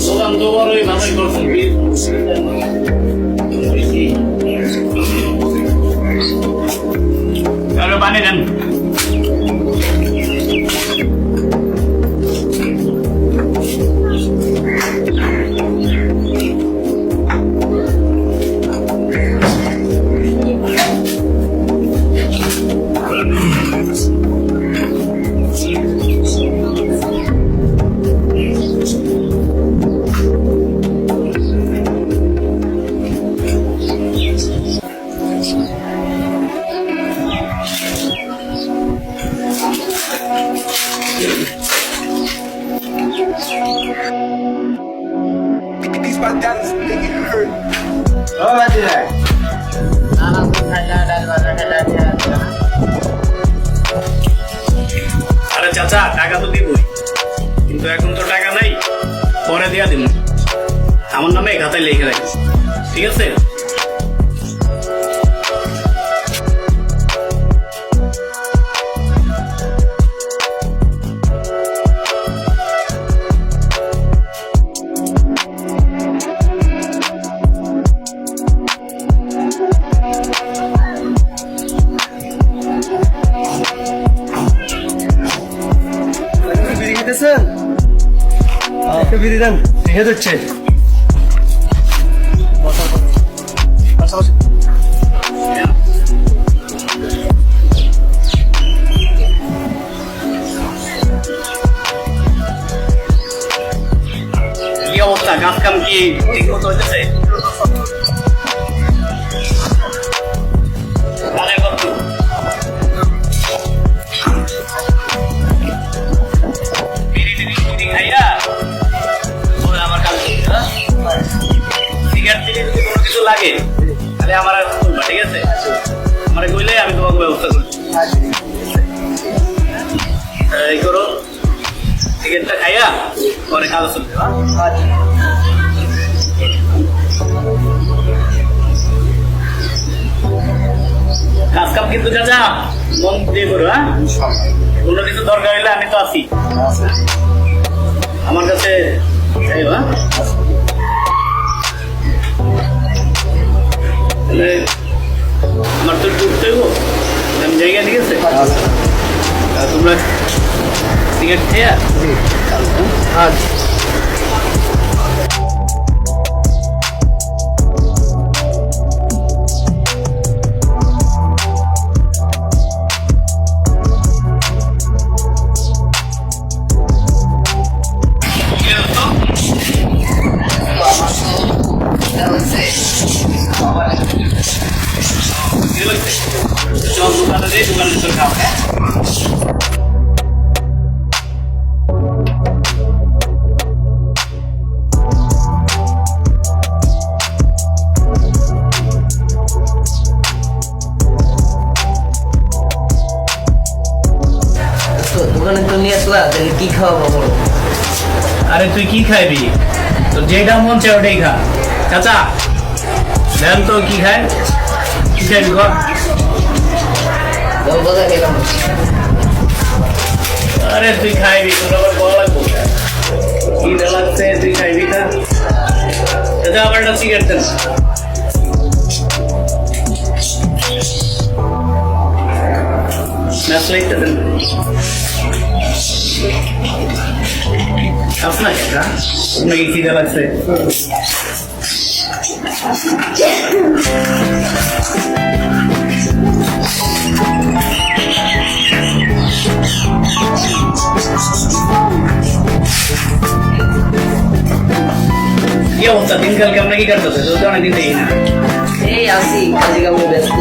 Sodan duvarı nasıl görsün bir? Kalau panen টাকা তো দিবই। কিন্তু এখন তো টাকা নাই, পরে দিয়া দিব আমার নামে খাতায় লিখে রাখি ঠিক আছে? একটা বিড়ি দেন সিগারেটটা খাইয়া পরে কাজ চলবে? কাজ কাম কিন্তু চাচা মন দিয়ে করো হ্যাঁ? কোনো কিছু দরকার হলে আমি তো আছি। আমার কাছে যাই হ্যাঁ? টিকিট খেয়ে তুই কি খাইবি? তো যেটা মন চায় ওটাই খা। চাচা, দেন তো কি খায় কি খাইবি খেলাম আরে তুই খাইবি, তোর আবার বলা লাগবো কি লাগছে, তুই খাইবি না চাচা আমার একটা সিগারেট দেন। আপনাকে খিদে লাগছে কি অবস্থা দিনকাল কেমন কি কাটতেছে তো অনেকদিন দেখি না এই আসি কাজে কামে ব্যস্ত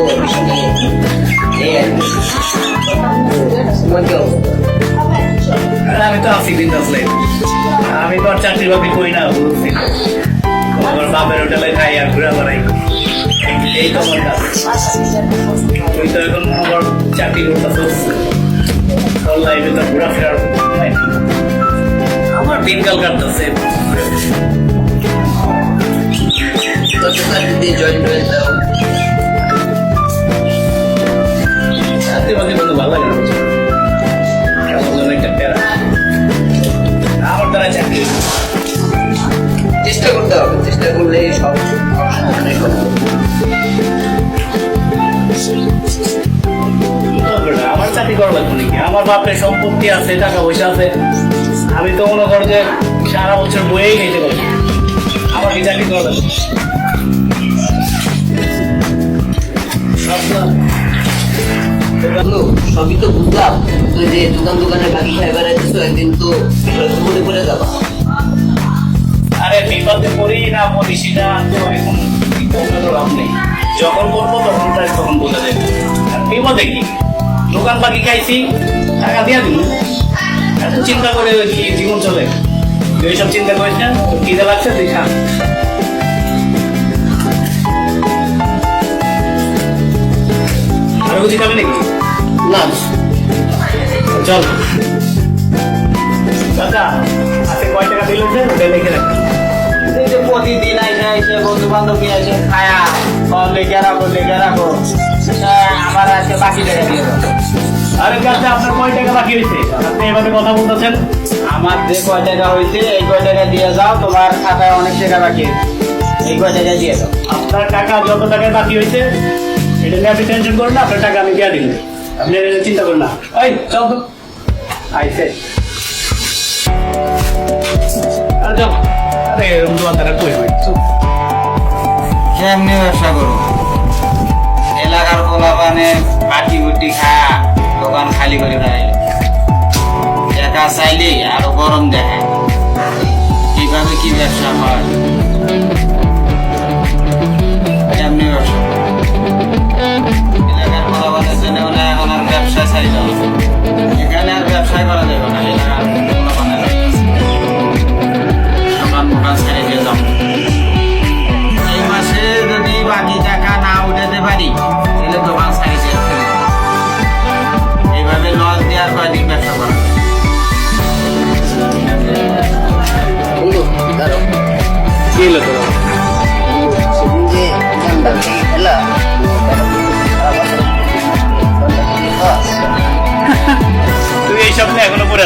এই। তোমার কি অবস্থা? আমি তো আছি আসলে আমি তো আর চাকরি বাকরি করি না, বুঝছি। আমার বাপের হোটেলে খাই আর ঘুরে বেড়াই। এই তো আমার তো এখন আমার চাকরি করতেছিস। তোর লাইফে তো ঘোরাফেরার আমার দিনকাল কাটতেছে। আমার বাপের সম্পত্তি আছে টাকা পয়সা আছে। আমি তো মনে করো যে সারা বছর বইয়েই খেতে পারি। আমার কি চাকরি করা যাবে? সবই তো বুঝলাম। তো যে দোকান দোকানে বাকি খাই বেড়াইতেছো একদিন তো মনে পড়ে যাবা। আরে বিপদে পড়ি না পড়ি সেটা তো এখন লাভ নেই। যখন করব তখন তাই তখন বোঝা যাবে আর বিপদে কি? দোকান বাকি খাইছি টাকা দিয়ে দিন এত চিন্তা করে কি জীবন চলে? এইসব চিন্তা করিস না তোর খিদে লাগছে তুই খা। আরও কিছু খাবি নাকি? না। চল। দাদা আজকে কয় টাকা দিল যে ওটা লিখে রাখ। প্রতিদিন আইসে আইসে বন্ধু বান্ধব নিয়ে আইসে খায়া লেগে রাখো লেগে রাখো। হ্যাঁ, আমার আজকে বাকি টাকা দিয়ে দাও। আরে চাচা আপনার কয় টাকা বাকি হয়েছে আপনি এভাবে কথা বলতেছেন? আমার যে কয় টাকা হয়েছে এই কয় টাকা দিয়ে যাও তোমার খাতায় অনেক টাকা বাকি আছে। এই কয় টাকা দিয়ে দাও। আপনার টাকা যত টাকায় বাকি হয়েছে এটা নিয়ে আপনি টেনশন করেন না আপনার টাকা আমি দিয়ে দিন আপনি চিন্তা করেন না। ওই চল তো। আইসে। আরে এরকম দোকান কই ভাই কেমনি ব্যবসা করো এলাকার পোলাপানে পাটি গুটি খায়া। দোকান খালি করে দেয়। টাকা চাইলে আরও গরম দেখায় কীভাবে কি ব্যবসা হয়? এলাকার পোলাপানের জন্য মানে এখন আর ব্যবসা চাইল এখানে আর ব্যবসায় করা যাবে না এলাকার।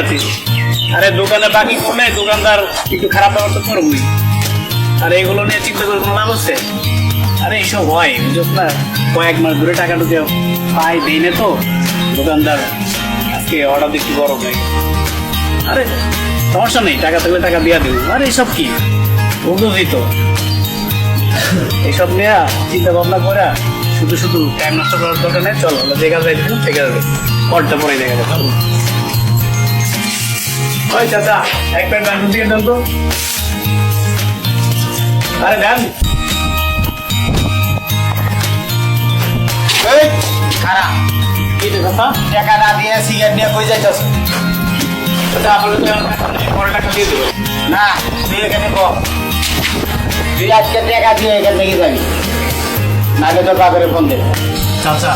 আছিস আরে দোকানে বাকি করলে দোকানদার একটু খারাপ ব্যবহার তো করবই। আর এগুলো নিয়ে চিন্তা করে কোনো লাভ আছে আরে এইসব হয়, বুঝছ না? কয়েক মাস ধরে টাকা ঢুকে পাই দেই না তো। দোকানদার, আজকে অর্ডার একটু বড় হয়ে আরে সমস্যা নেই, টাকা থাকলে টাকা দিয়া দেবো। আরে এইসব কি? বুঝতেই তো। এইসব নিয়ে চিন্তা ভাবনা করা শুধু শুধু টাইম নষ্ট করার দরকার নেই, চলো, আমরা যে কাজে যাইতেছি সে কাজে পরে দেখা যাবে। ওই চাচা। এক প্যান্ট গান দিয়ে দেন তো। আরে দেন। এই, খারাপ। কি রে চাচা? টাকা না দিয়ে সিগারেট নিয়ে কই যাইতেছ? চাচা আপনার তো পরে টাকা দিয়ে দেবো। না তুই এখানে তুই আজকে টাকা দিয়ে এখান থেকে যাবি। নাহলে তোর বাপের ফোন দেবে। চাচা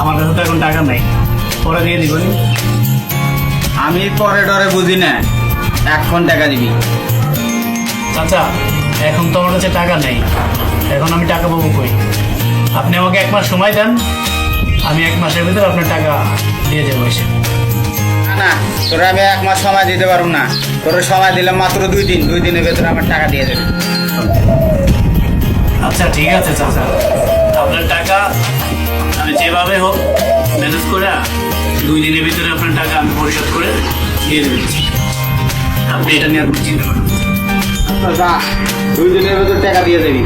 আমার কাছে তো এখন টাকা নাই। পরে দিয়ে দিবেন। আমি পরে ডরে বুঝি না। এখন টাকা দিবি। চাচা এখন তো আমার কাছে টাকা নেই। এখন আমি টাকা পাবো কই? আপনি আমাকে এক মাস সময় দেন আমি এক মাসের ভিতরে আপনার টাকা দিয়ে দেবো এসে। না না তোরা আমি এক মাস সময় দিতে পারব না। তোর সময় দিলাম মাত্র দুই দিন। দুই দিনের ভেতরে আমার টাকা দিয়ে দেবে। আচ্ছা ঠিক আছে চাচা। আপনার টাকা আমি যেভাবে হোক ম্যানেজ করে দুই দিনের ভিতরে আপনার টাকা আমি পরিশোধ করে দিয়ে দেবেন আপনি এটা নিয়ে আপনি চিন্তা করুন না। দুই দিনের ভেতর টাকা দিয়ে দেবি